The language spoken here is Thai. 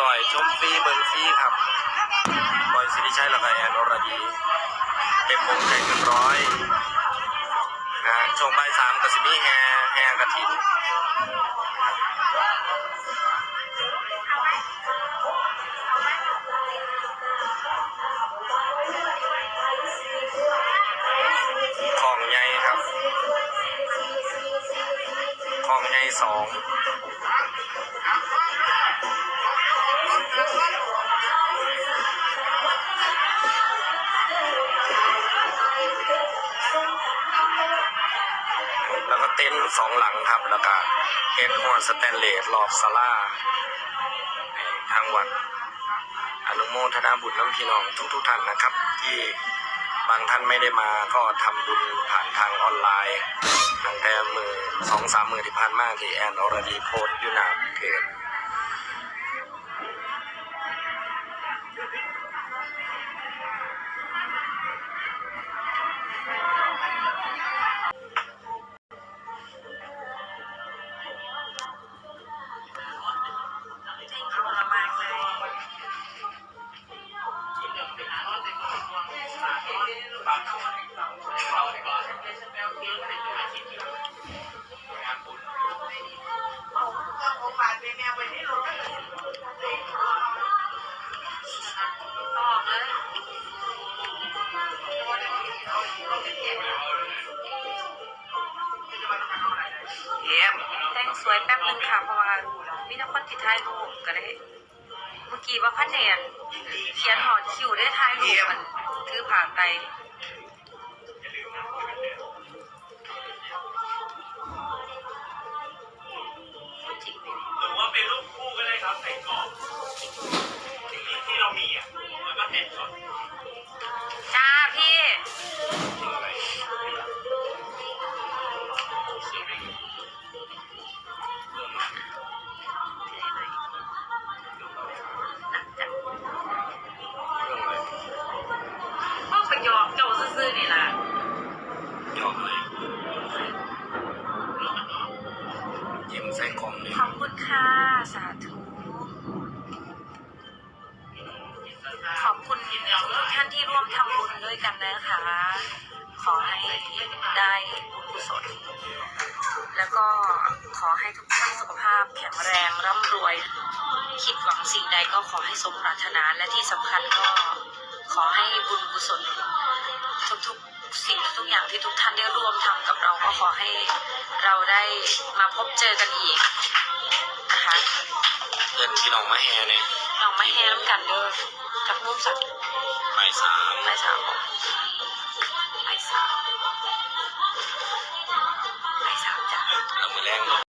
ร้อยชมฟรีเบิงฟรีครับบอยสิริชัยและก็แอนอรดีเต็มวงแข่งกันร้อยนะช่วงบ่ายสามก็สิมีแฮแฮกระถิ่น ของใหญ่สองแล้วก็เต็นท์สองหลังครับ แล้วก็เฮดฮอนสแตนเลสรอบซาร่าทางวัดอนุโมทนาบุญน้ำพี่น้องทุกๆท่านนะครับ ที่บางท่านไม่ได้มาก็ทำบุญผ่านทางออนไลน์ สองสามมือที่ผ่านมาที่แอนอรดีโพสต์อยู่หน้าเพจเสวยแป๊บนึงค่ะเพราะว่ามีนักคนติดถ่ายรูปก็ได้เมื่อกี้ว่าพันเนียนเขียนหอดคิวได้ถ่ายรูปมันถือผ่านไปจริงไหมหรือว่ ใส่กล่องขอบคุณค่ะ สาธุ ขอบคุณทุกท่านที่ร่วมทำบุญด้วยกันนะคะ ขอให้ได้บุญกุศล แล้วก็ขอให้ทุกท่านสุขภาพแข็งแรงร่ำรวย คิดหวังสิ่งใดก็ขอให้สมปรารถนาและที่สำคัญก็ขอให้บุญกุศลทุกๆ สิ่งทุกอย่างที่ทุกท่านได้ร่วมทำกับเราก็ขอให้เราได้มาพบเจอกันอีกนะคะเดินพี่น้องมาแฮเนี่ยลองมาแฮมกันเด้อกับมุมสัตว์บ่ายสามไม้สามบอกไม้สามไม้สามจ้ะ เรามือแรงเนาะ